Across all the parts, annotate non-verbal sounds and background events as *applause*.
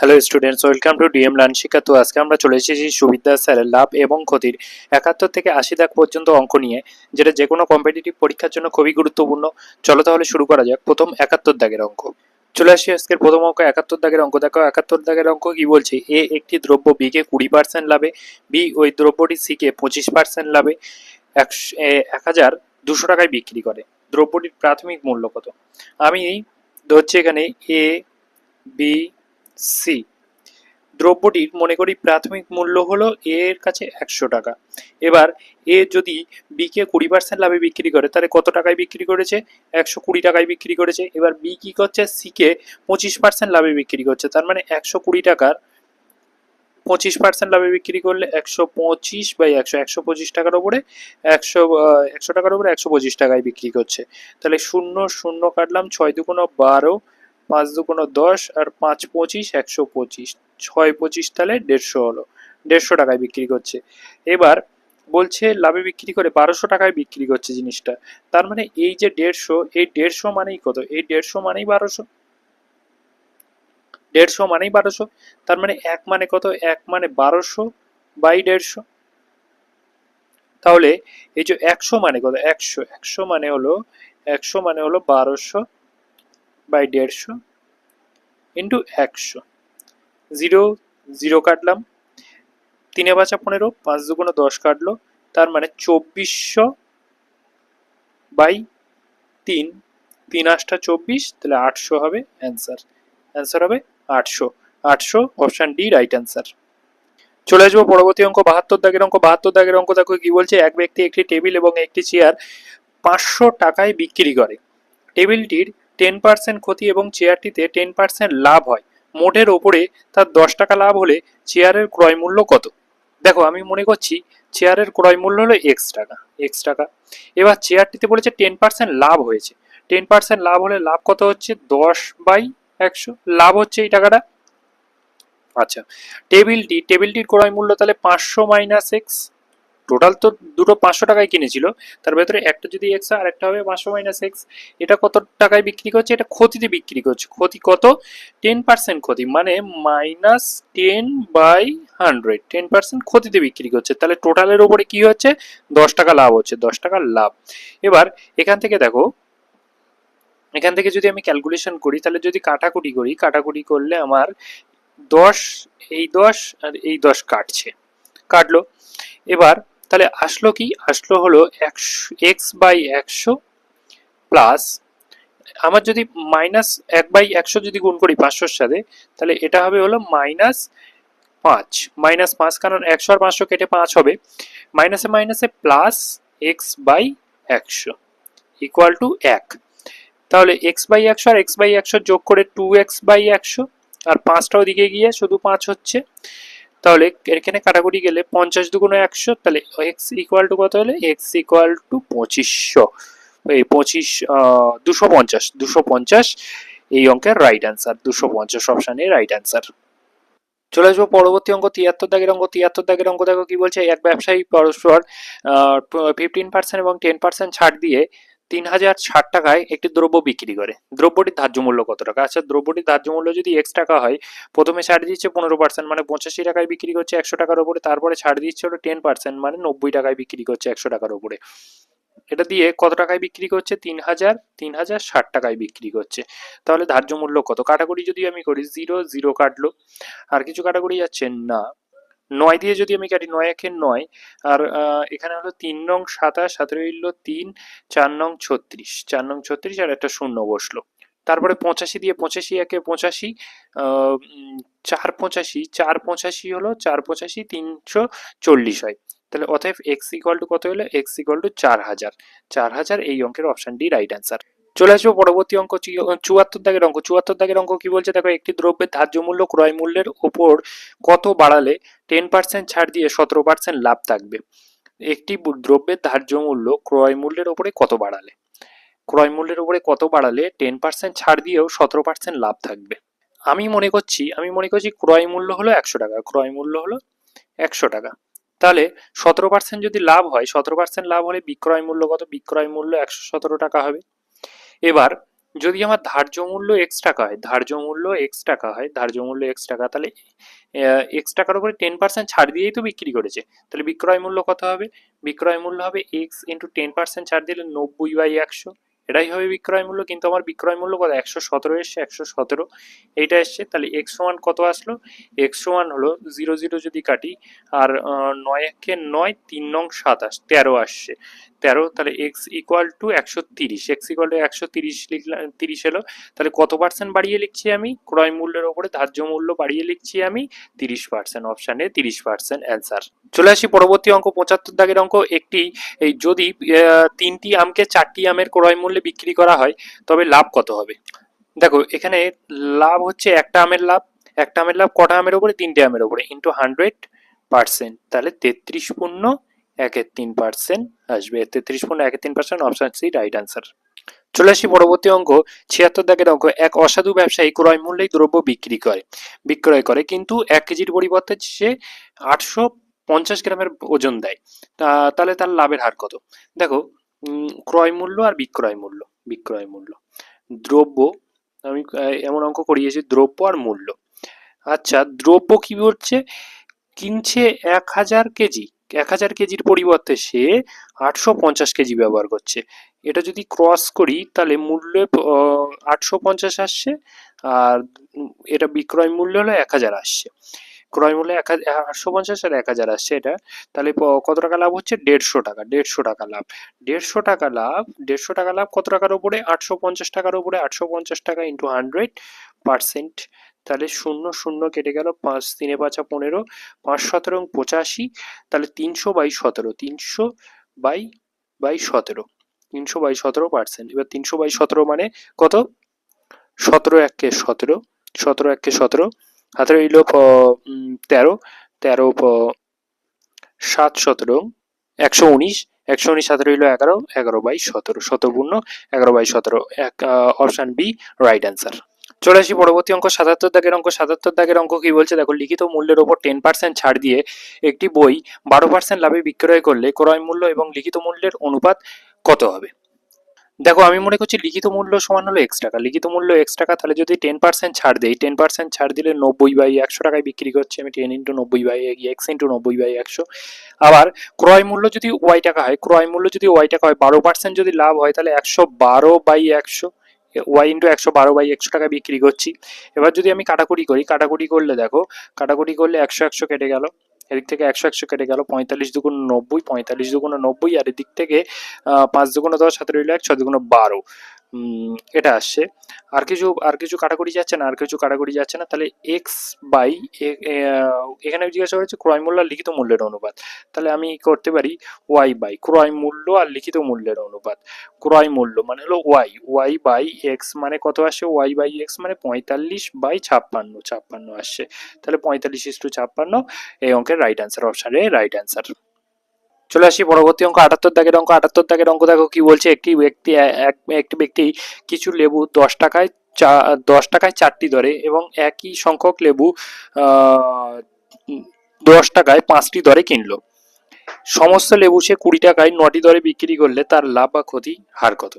Hello students welcome to DM learn শিক্ষা তো আজকে আমরা চলে এসেছি সুবিদ্যা স্যারের লাভ এবং ক্ষতির একাত্তর থেকে আশি দাগ পর্যন্ত অঙ্ক নিয়ে, যেটা যে কোনো কম্পিটিটিভ পরীক্ষার জন্য খুবই গুরুত্বপূর্ণ। চলো তাহলে শুরু করা যাক প্রথম একাত্তর দাগের অঙ্ক। চলে আসি আজকের প্রথম অঙ্ক, একাত্তর দাগের অঙ্ক। দেখো, একাত্তর দাগের অঙ্ক কি বলছে? এ একটি দ্রব্য বি কে কুড়ি পার্সেন্ট লাভে বি ওই দ্রব্যটি সি কে পঁচিশ পার্সেন্ট লাভে এক হাজার দুশো টাকায় বিক্রি করে। দ্রব্যটির প্রাথমিক মূল্য কত? আমি ধরছি এখানে এ বি সি দ্রব্যটির, মনে করি, প্রাথমিক মূল্য হলো এ এর কাছে একশো টাকা। এবার এ যদি বি কে কুড়ি পার্সেন্ট লাভে বিক্রি করে, তাহলে কত টাকায় বিক্রি করেছে? একশো কুড়ি টাকায় বিক্রি করেছে। এবার বি কি করছে? সি কে পঁচিশ পার্সেন্ট লাভে বিক্রি করছে। তার মানে একশো কুড়ি টাকার পঁচিশ পার্সেন্ট লাভে বিক্রি করলে একশো পঁচিশ বাই একশো একশো পঁচিশ টাকার উপরে একশো একশো টাকার উপরে একশো পঁচিশ টাকায় বিক্রি করছে। তাহলে শূন্য শূন্য কাটলাম, ছয় দুগুণ বারো পাঁচ দুগুণ দশ আর পাঁচ পঁচিশ একশো পঁচিশ। ছয় পঁচিশ তাহলে দেড়শো হলো। দেড়শো টাকায় বিক্রি করছে। এবার বলছে, লাভে বিক্রি করে বারোশো টাকায় বিক্রি করছে জিনিসটা। তার মানে এই যে দেড়শো, এই দেড়শো মানেই কত? এই দেড়শো মানেই বারোশো। দেড়শো মানেই বারোশো। তার মানে এক মানে কত? এক মানে বারোশো বাই দেড়শো। তাহলে এই যে একশো মানে কত? একশো। একশো মানে হলো, একশো মানে হলো বারোশো বাই দেড়শো ইন্টু একশো। জিরো জিরো কাটলাম। তিনে পাঁচা পনেরো, পাঁচ দুগুণে দশ কাটলো। তার মানে চব্বিশশো বাই তিন। তিন আটটা চব্বিশ, তাহলে আটশো হবে অ্যান্সার অ্যান্সার হবে আটশো। আটশো অপশান ডি রাইট অ্যান্সার চলে আসব পরবর্তী অঙ্ক, বাহাত্তর দাগের অঙ্ক। বাহাত্তর দাগের অঙ্ক দেখো কি বলছে? এক ব্যক্তি একটি টেবিল এবং একটি চেয়ার পাঁচশো টাকায় বিক্রি করে। টেবিলটির টেন পার্সেন্ট ক্ষতি এবং চেয়ারটিতে টেন পার্সেন্ট লাভ হয়। মোটের ওপরে তার দশ টাকা লাভ হলে চেয়ারের ক্রয় মূল্য কত? দেখো, আমি মনে করছি চেয়ারের ক্রয় মূল্য হলো এক্স টাকা এক্স টাকা। এবার চেয়ারটিতে বলেছে টেন পার্সেন্ট লাভ হয়েছে। টেন পার্সেন্ট লাভ হলে লাভ কত হচ্ছে? দশ বাই একশো। লাভ হচ্ছে এই টাকাটা? আচ্ছা টেবিলটি টেবিলটির ক্রয় মূল্য তাহলে পাঁচশো মাইনাস এক্স টোটাল তো দুটো পাঁচশো টাকায় কিনেছিল। তার ভেতরে একটা যদি এক্স আর একটা হবে পাঁচশো মাইনাস এক্স এটা কত টাকায় বিক্রি করছে? এটা ক্ষতিতে বিক্রি করছে। ক্ষতি কত? টেন পার্সেন্ট ক্ষতি। মানে minus ten by hundred ten percent ক্ষতিতে বিক্রি করছে। তাহলে টোটালের ওপরে কি হচ্ছে? দশ টাকা লাভ হচ্ছে। দশ টাকার লাভ। এবার এখান থেকে দেখো। এখান থেকে যদি আমি ক্যালকুলেশন করি, তাহলে যদি কাটাকুটি করি, কাটাকুটি করলে আমার দশ, এই দশ আর এই দশ কাটছে। কাটলো। এবার তাহলে আসলো কি? আসলো হলো একশো এক্স বাই একশো প্লাস আমার যদি মাইনাস এক বাই একশো যদি গুণ করি পাঁচশোর সাথে, তাহলে এটা হবে হলো মাইনাস পাঁচ। মাইনাস পাঁচ কারণ একশো আর পাঁচশো কেটে পাঁচ হবে। মাইনাসে মাইনাসে প্লাস এক্স বাই একশো ইকুয়াল টু এক। তাহলে এক্স বাই একশো আর এক্স বাই একশো যোগ করে টু এক্স বাই একশো, আর পাঁচটা ওদিকে গিয়ে শুধু পাঁচ হচ্ছে। তাহলে এখানে কাটাকুটি গেলে পঞ্চাশ দুগুণ একশো, তাহলে এক্স ইকুয়াল টু কত হলে? এক্স ইকুয়াল টু পঁচিশশো। এই পঁচিশ দুশো পঞ্চাশ দুশো পঞ্চাশ, এই অঙ্কের রাইট অ্যান্সার দুশো পঞ্চাশ অপশানে রাইট অ্যান্সার চলে আসব পরবর্তী অঙ্ক, তিয়াত্তর দাগের অঙ্ক, তিয়াত্তর দাগের অঙ্ক দেখো কি বলছে, এক ব্যবসায়ী পরস্পর ফিফটিন পার্সেন্ট এবং টেন পার্সেন্ট ছাড় দিয়ে তিন হাজার ষাট টাকায় একটি দ্রব্য বিক্রি করে। দ্রব্যটির ধার্য মূল্য কত টাকা? আচ্ছা দ্রব্যটির ধার্য মূল্য যদি এক্স টাকা হয়, প্রথমে ছাড় দিচ্ছে পনেরো পার্সেন্ট মানে পঁচাশি টাকায় বিক্রি করছে একশো টাকার উপরে, তারপরে ছাড় দিচ্ছে হলো টেন পার্সেন্ট মানে নব্বই টাকায় বিক্রি করছে একশো টাকার উপরে। এটা দিয়ে কত টাকায় বিক্রি করছে? তিন হাজার তিন হাজার ষাট টাকায় বিক্রি করছে। তাহলে ধার্য মূল্য কত? কাটাকুটি যদি আমি করি জিরো জিরো কাটলো। আর কিছু কাটাকুটি যাচ্ছে না। নয় দিয়ে যদি আমি কাটি, নয় একে নয়, আর এখানে হলো তিন নং সাতাশ সাথে রইল তিন, চার নং ছত্রিশ, চার নং ছত্রিশ আর একটা শূন্য বসল। তারপরে পঁচাশি দিয়ে পঁচাশি একে পঁচাশি চার পঁচাশি চার পঁচাশি হলো চার পঁচাশি তিনশো চল্লিশ হয়। তাহলে অতএব এক্স ইকুয়াল টু কত হলো? এক্স ইকুয়াল টু চার হাজার। চার হাজার এই অঙ্কের অপশন ডি রাইট অ্যান্সার চলে আসব পরবর্তী অঙ্ক চুয়াত্তর দাগের অঙ্ক। চুয়াত্তর দাগের অঙ্ক কি বলছে? দেখো, একটি দ্রব্যের ধার্য মূল্য ক্রয় মূল্যের ওপর কত বাড়ালে টেন পার্সেন্ট ছাড় দিয়ে সতেরো পার্সেন্ট লাভ থাকবে? একটি দ্রব্যের ধার্য মূল্য ক্রয় মূল্যের ওপরে কত বাড়ালে? ক্রয় মূল্যের উপরে কত বাড়ালে টেন পার্সেন্ট ছাড় দিয়েও সতেরো পার্সেন্ট লাভ থাকবে? আমি মনে করছি, আমি মনে করছি ক্রয় মূল্য হলো একশো টাকা। ক্রয় মূল্য হলো একশো টাকা। তাহলে সতেরো পার্সেন্ট যদি লাভ হয়, সতেরো পার্সেন্ট লাভ হলে বিক্রয় মূল্য কত? বিক্রয় মূল্য একশো সতেরো টাকা হবে। এবার, যদি আমার ধার্য মূল্য এক্স টাকা হয়, ধার্য মূল্য এক্স টাকা হয়, ধার্য মূল্য এক্স টাকা, তাহলে এক্স টাকার উপরে টেন পার্সেন্ট ছাড় দিয়েই তো বিক্রি করেছে। তাহলে বিক্রয় মূল্য কত হবে? বিক্রয় মূল্য হবে এক্স ইন্টু টেন পার্সেন্ট ছাড় দিলে নব্বই বাই একশো। এটাই হবে বিক্রয় মূল্য, কিন্তু আমার বিক্রয় মূল্য কত? একশো সতেরো এসছে, একশো সতেরো। এইটা এসছে, তাহলে এক্স ওয়ান কত আসলো? এক্স ওয়ান হলো জিরো জিরো যদি কাটি, আর নয় একে নয়, তিন নং সাতাশ তেরো আসছে। তেরো, তাহলে এক্স ইকুয়াল টু একশো তিরিশ এক্স ইকুয়াল টু একশো তিরিশ লিখলাম, তিরিশ এলো, তাহলে কত পার্সেন্ট বাড়িয়ে লিখছি আমি? ক্রয় মূল্যের ওপরে ধার্য মূল্য বাড়িয়ে লিখছি আমি, তিরিশ পার্সেন্ট অপশানে তিরিশ পার্সেন্ট অ্যান্সার চলে আসি পরবর্তী অঙ্ক, পঁচাত্তর দাগের অঙ্ক, একটি, এই যদি তিনটি আমকে চারটি আমের ক্রয় মূল্যে বিক্রি করা হয়, তবে লাভ কত হবে? দেখো, এখানে লাভ হচ্ছে একটা আমের লাভ, একটা আমের লাভ কটা আমের ওপরে? তিনটে আমের ওপরে। ইন্টু হান্ড্রেড পার্সেন্ট তাহলে তেত্রিশ পূর্ণ একের তিন পার্সেন্ট আসবে। তেত্রিশ পূর্ণ একের তিন percent option C right answer চলে আসি পরবর্তী অঙ্ক। ছিয়াত্তর দাগের অঙ্ক। এক অসাধু ব্যবসায়ী ক্রয় মূল্যেই দ্রব্য বিক্রি করে, বিক্রয় করে, কিন্তু এক কেজির পরিবর্তে সে আটশো পঞ্চাশ গ্রামের ওজন দেয়। তাহলে তার লাভের হার কত? দেখো ক্রয় মূল্য আর বিক্রয় মূল্য বিক্রয় মূল্য। দ্রব্য, আমি এমন অঙ্ক করিয়েছি, দ্রব্য আর মূল্য। আচ্ছা দ্রব্য কি হচ্ছে? কিনছে এক হাজার কেজি, এক হাজার কেজির পরিবর্তে সে আটশো পঞ্চাশ কেজি ব্যবহার করছে। এটা যদি ক্রস করি, তাহলে মূল্য আটশো পঞ্চাশ আসছে, আর এটা বিক্রয় মূল্য হলো এক হাজার আসছে। ক্রয় মূল্য এক আটশো পঞ্চাশ আর এক হাজার আসছে এটা। তাহলে কত টাকা লাভ হচ্ছে? দেড়শো টাকা দেড়শো টাকা লাভ। দেড়শো টাকা লাভ, দেড়শো টাকা লাভ কত টাকার উপরে? আটশো পঞ্চাশ টাকার উপরে, আটশো পঞ্চাশ টাকা ইন্টু হান্ড্রেড পার্সেন্ট তাহলে শূন্য শূন্য কেটে গেল পাঁচ, তিনে পাঁচা পনেরো, পাঁচ, সতেরো পঁচাশি। তাহলে তিনশো বাই সতেরো, তিনশো বাই বাই সতেরো, তিনশো বাই সতেরো পার্সেন্ট এবার তিনশো বাই সতেরো মানে কত? সতেরো একে সতেরো সতেরো একে সতেরো হাতে রইল তেরো। তেরো সাত সতেরো। একশো উনিশ। একশো উনিশ হাতে রইল এগারো। এগারো বাই সতেরো। সতেরো পূর্ণ এগারো বাই সতেরো। এক অপশন বি, রাইট অ্যান্সার। চলে আসি পরবর্তী অঙ্ক। সাতাত্তর দাগের অঙ্ক। সাতাত্তর দাগের অঙ্ক কি বলছে? দেখো, লিখিত মূল্যের ওপর টেন পার্সেন্ট ছাড় দিয়ে একটি বই বারো পার্সেন্ট লাভে বিক্রয় করলে ক্রয় মূল্য এবং লিখিত মূল্যের অনুপাত কত হবে? দেখো, আমি মনে করছি লিখিত মূল্য সমান হলো এক্স টাকা। লিখিত মূল্য এক্স টাকা, তাহলে যদি টেন পার্সেন্ট ছাড় দেই টেন পার্সেন্ট ছাড় দিলে নব্বই বাই একশো টাকায় বিক্রি করছি আমি টেন ইন্টু নব্বই বাই এক্স ইন্টু নব্বই বাই একশো। আবার ক্রয় মূল্য যদি ওয়াই টাকা হয়, ক্রয় মূল্য যদি ওয়াই টাকা হয়, বারো পার্সেন্ট যদি লাভ হয়, তাহলে একশো বারো বাই একশো ওয়াই ইন্টু একশো বারো বাই একশো টাকা বিক্রি করছি। এবার যদি আমি কাটাকুটি করি কাটাকুটি করলে দেখো কাটাকুটি করলে একশো একশো কেটে গেল। এদিক থেকে একশো একশো কেটে গেল, পঁয়তাল্লিশ দুগুণ নব্বই, পঁয়তাল্লিশ দুগুণ নব্বই, আর এদিক থেকে পাঁচ দুগুণ দশ সাতের রইল এক, ছয় দুগুণ বারো। এটা আসছে। আর কিছু আর কিছু কাটাকুটি যাচ্ছে না, আর কিছু কাটাকুটি যাচ্ছে না, তাহলে এক্স বাই এখানে জিজ্ঞাসা করেছে ক্রয় মূল্য আর লিখিত মূল্যের অনুপাত। তাহলে আমি করতে পারি ওয়াই বাই ক্রয় মূল্য আর লিখিত মূল্যের অনুপাত। ক্রয় মূল্য মানে হলো ওয়াই ওয়াই বাই এক্স মানে কত আসে ওয়াই বাই এক্স মানে পঁয়তাল্লিশ বাই ছাপ্পান্ন ছাপ্পান্ন আসছে। তাহলে পঁয়তাল্লিশ ইস টু ছাপ্পান্ন, এই অঙ্কের রাইট অ্যান্সার অপশানে রাইট অ্যান্সার চলে আসি পরবর্তী অঙ্ক, আটাত্তর দাগের অঙ্ক, আটাত্তর দাগের অঙ্ক দেখো কি বলছে, একটি ব্যক্তি এক, একটি ব্যক্তি কিছু লেবু দশ টাকায় চা, দশ টাকায় চারটি দরে এবং একই সংখ্যক লেবু দশ টাকায় পাঁচটি দরে কিনলো। সমস্ত লেবু সে কুড়ি টাকায় নটি দরে বিক্রি করলে তার লাভ বা ক্ষতি হার কত?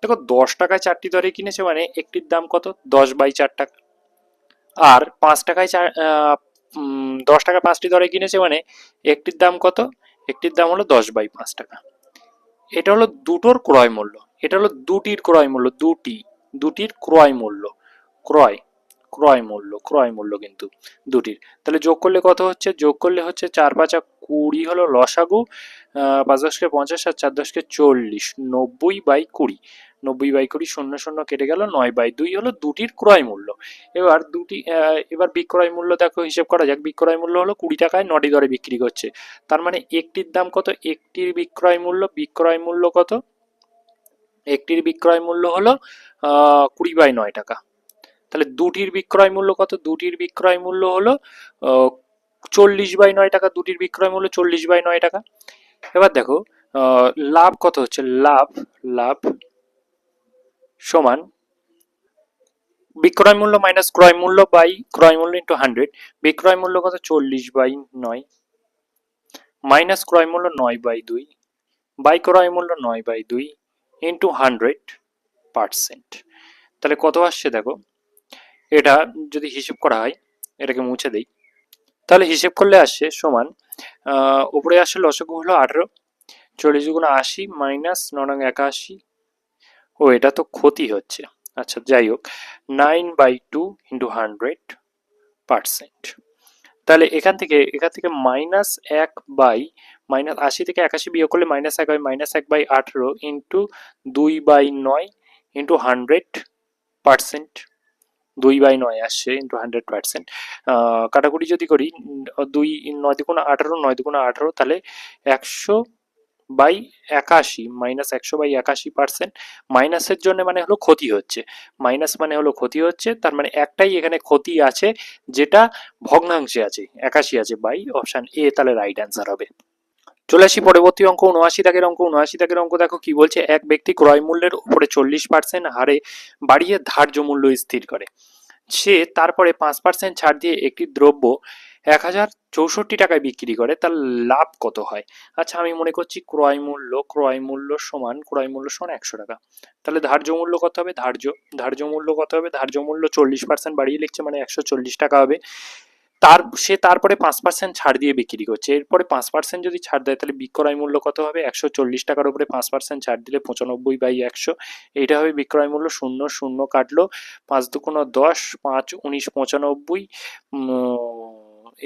দেখো, দশ টাকায় চারটি দরে কিনেছে মানে একটির দাম কত? দশ বাই চার টাকা। আর পাঁচ টাকায় চার দশ টাকা পাঁচটি দরে কিনেছে মানে একটির দাম কত? একটির দাম হলো দশ বাই পাঁচ টাকা। এটা হলো দুটোর ক্রয় মূল্য। এটা হলো দুটির ক্রয় মূল্য, দুটি, দুটির ক্রয় মূল্য। ক্রয় ক্রয় মূল্য ক্রয় মূল্য কিন্তু দুটির। তাহলে যোগ করলে কত হচ্ছে? যোগ করলে হচ্ছে চার পাঁচা কুড়ি হলো লসাগু পাঁচ দশকে পঞ্চাশ আর চার দশকে চল্লিশ, নব্বই বাই কুড়ি। নব্বই বাই কুড়ি শূন্য শূন্য কেটে গেল নয় বাই দুই হলো দুটির ক্রয় মূল্য। এবার দুটি এবার বিক্রয় মূল্য দেখো, হিসেব করা যাক। বিক্রয় মূল্য হলো কুড়ি টাকায় নটি দরে বিক্রি করছে। তার মানে একটির দাম কত? একটির বিক্রয় মূল্য বিক্রয় মূল্য কত? একটির বিক্রয় মূল্য হলো কুড়ি বাই নয় টাকা। তাহলে দুটির বিক্রয় মূল্য কত? দুটির বিক্রয় মূল্য হলো চল্লিশ বাই নয় টাকা, দুটির বিক্রয় মূল্য চল্লিশ বাই নয় টাকা। এবার দেখো লাভ কত হচ্ছে? লাভ লাভ সমান বিক্রয় মূল্য মাইনাস ক্রয় মূল্য বাই ক্রয় মূল্য ইন্টু হান্ড্রেড বিক্রয় মূল্য কত? চল্লিশ বাই নয়। মাইনাস ক্রয় মূল্য নয় বাই দুই। বাই ক্রয় মূল্য নয় বাই দুই ইন্টু হান্ড্রেড পার্সেন্ট তাহলে কত আসছে দেখো? এটা যদি হিসেব করা হয়, এটাকে মুছে দেই। তাহলে হিসেব করলে আসে সমান উপরে আসে লসগু হলো আঠেরো, চল্লিশ গুণ আশি মাইনাস নরং একাশি। ও, এটা তো ক্ষতি হচ্ছে। আচ্ছা যাই হোক, nine by two into hundred percent. তাহলে এখান থেকে এখান থেকে মাইনাস এক বাই, মাইনাস আশি থেকে একাশি বিয়োগ করলে মাইনাস এক বাই, মাইনাস এক বাই আঠেরো ইন্টু দুই বাই নয় ইন্টু হান্ড্রেড পার্সেন্ট। দুই বাই নয় আসছে ইন্টু হান্ড্রেড পার্সেন্ট কাটাকুটি যদি করি দুই নয় দুগুণ আঠারো, নয় দুগুণ আঠারো, তাহলে একশো বাই একাশি মাইনাস একশো বাই একাশি পার্সেন্ট মাইনাসের জন্য মানে হলো ক্ষতি হচ্ছে। মাইনাস মানে হলো ক্ষতি হচ্ছে, তার মানে একটাই এখানে ক্ষতি আছে, যেটা ভগ্নাংশে আছে, একাশি আছে। বাই অপশান এ, তাহলে রাইট অ্যান্সার হবে। চলে আসি পরবর্তী অঙ্ক, উনআশি দাগের অঙ্ক, উনআশি দাগের অঙ্ক দেখো কি বলছে, এক ব্যক্তি ক্রয় মূল্যের উপরে চল্লিশ পার্সেন্ট হারে বাড়িয়ে ধার্য মূল্য স্থির করে। সে তারপরে পাঁচ পার্সেন্ট ছাড় দিয়ে একটি দ্রব্য এক হাজার চৌষট্টি টাকায় বিক্রি করে, তার লাভ কত হয়? আচ্ছা আমি মনে করছি ক্রয় মূল্য ক্রয় মূল্য সমান, ক্রয় মূল্য সমান একশো টাকা। তাহলে ধার্য মূল্য কত হবে? ধার্য ধার্য মূল্য কত হবে? ধার্য মূল্য চল্লিশ পার্সেন্ট বাড়িয়ে লিখছে মানে একশো চল্লিশ টাকা হবে। তার, সে তারপরে পাঁচ পার্সেন্ট ছাড় দিয়ে বিক্রি করছে। এরপরে পাঁচ পার্সেন্ট যদি ছাড় দেয়, তাহলে বিক্রয় মূল্য কত হবে? একশো চল্লিশ টাকার উপরে পাঁচ পার্সেন্ট ছাড় দিলে পঁচানব্বই বাই একশো। এইটা হবে বিক্রয় মূল্য, শূন্য শূন্য কাটলো। পাঁচ দুগুণ দশ, পাঁচ উনিশ পঁচানব্বই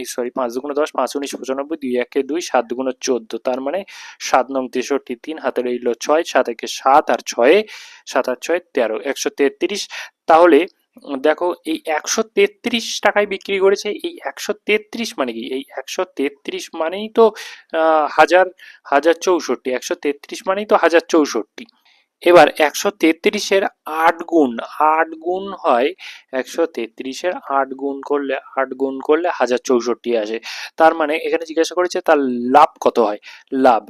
এই সরি পাঁচ দুগুণ দশ, পাঁচ উনিশ পঁচানব্বই, দুই একে দুই, সাত দুগুণ চোদ্দ। তার মানে সাত নং তেষট্টি তিন হাতে রইল ছয়, সাত একে সাত আর ছয়ে, সাত আর ছয় তেরো, একশো তেত্রিশ। তাহলে দেখো, এই একশো তেত্রিশ টাকায় বিক্রি করেছে, এই একশো তেত্রিশ মানে কি? এই একশো তেত্রিশ মানেই তো হাজার হাজার চৌষট্টি, একশো তেত্রিশ মানেই তো হাজার চৌষট্টি। এবার একশো তেত্রিশের আট গুণ আট গুণ হয় একশো তেত্রিশের আট গুণ করলে, আট গুণ করলে হাজার চৌষট্টি আসে। তার মানে এখানে জিজ্ঞাসা করেছে তার লাভ কত হয়? লাভ।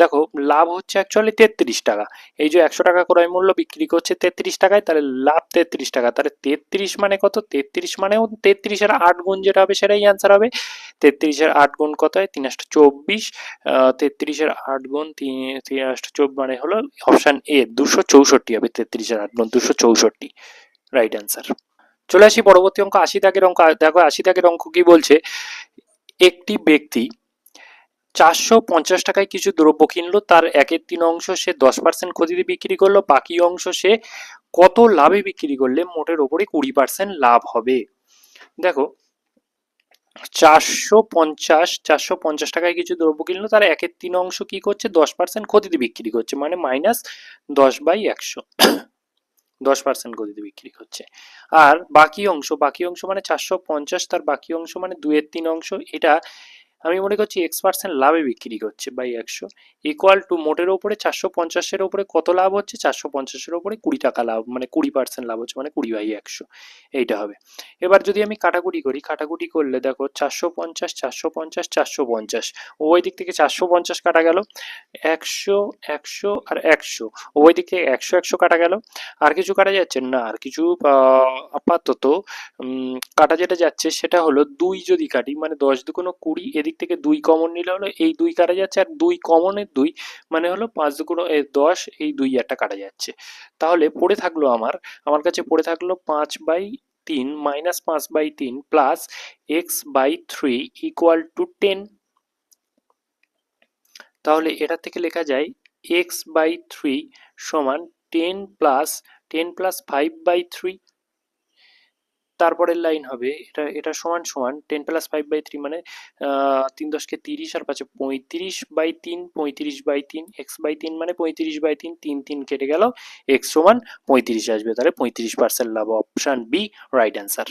দেখো, লাভ হচ্ছে অ্যাকচুয়ালি তেত্রিশ টাকা। এই যে একশো টাকা ক্রয় মূল্য বিক্রি করছে তেত্রিশ টাকায়, তাহলে লাভ তেত্রিশ টাকা। তাহলে তেত্রিশ মানে কত? তেত্রিশ মানেও তেত্রিশের আট গুণ যেটা হবে, সেটাই অ্যান্সার হবে। তেত্রিশের আট গুণ কত হয় তিন আষ্ট চব্বিশ তেত্রিশের আট গুণ তিন তিন আষ্ট চব্বিশ মানে হলো অপশন এ দুশো চৌষট্টি হবে তেত্রিশের আট গুণ, দুশো চৌষট্টি। রাইট অ্যান্সার চলে আসি পরবর্তী অঙ্ক, আশি দাগের অঙ্ক, দেখো আশি দাগের অঙ্ক কি বলছে? একটি ব্যক্তি চারশো পঞ্চাশ টাকায় কিছু দ্রব্য কিনলো, তার একের তিন অংশ সে দশ পার্সেন্ট ক্ষতিতে বিক্রি করল, বাকি অংশ সে কত লাভে বিক্রি করলে মোটের ওপরে কুড়ি পার্সেন্ট লাভ হবে। দেখো চারশো পঞ্চাশ চারশো পঞ্চাশ টাকায় কিছু দ্রব্য কিনলো, তার একের তিন অংশ কি করছে? দশ পার্সেন্ট ক্ষতিতে বিক্রি করছে মানে মাইনাস দশ বাই একশো। *coughs* দশ পার্সেন্ট গতিতে বিক্রি করছে। আর বাকি অংশ বাকি অংশ মানে চারশো পঞ্চাশ, তার বাকি অংশ মানে দুয়ের তিন অংশ, এটা আমি মনে করছি এক্স পার্সেন্ট লাভে বিক্রি করছে বাই একশো। ইকুয়াল টু মোটের ওপরে চারশো পঞ্চাশের ওপরে কত লাভ হচ্ছে? চারশো পঞ্চাশের ওপরে কুড়ি টাকা লাভ মানে কুড়ি পার্সেন্ট লাভ হচ্ছে মানে কুড়ি বাই একশো। এইটা হবে। এবার যদি আমি কাটাকুটি করি, কাটাকুটি করলে দেখো চারশো পঞ্চাশ চারশো পঞ্চাশ চারশো পঞ্চাশ। উভয় দিক থেকে চারশো পঞ্চাশ কাটা গেল, একশো একশো আর একশো। উভয় দিক থেকে একশো একশো কাটা গেল। আর কিছু কাটা যাচ্ছে না, আর কিছু আপাতত কাটা যেটা যাচ্ছে সেটা হলো দুই যদি কাটি মানে দশ দুগুণ কুড়ি এদিক থেকে দুই কমন নিলে হলো এই দুই কাটা যাচ্ছে আর দুই কমনের দুই মানে হলো পাঁচ দুগুণ দশ, এই দুই একটা কাটা যাচ্ছে। তাহলে পড়ে থাকল আমার আমার কাছে পড়ে থাকল পাঁচ বাই তিন মাইনাস পাঁচ বাই তিন plus x by three equal to ten তাহলে এটা থেকে লেখা যায় এক্স বাই থ্রি সমান ten plus ten plus five by three তারপরের লাইন হবে, এটা এটা সমান সমান ten plus five by three মানে তিন দশকে তিরিশ আর পাঁচে পঁয়ত্রিশ বাই তিন, পঁয়ত্রিশ বাই তিন এক্স বাই তিন মানে পঁয়ত্রিশ বাই তিন তিন তিন কেটে গেল এক্স সমান পঁয়ত্রিশ আসবে, তাহলে পঁয়ত্রিশ পার্সেন্ট লাভ অপশান বি রাইট অ্যান্সার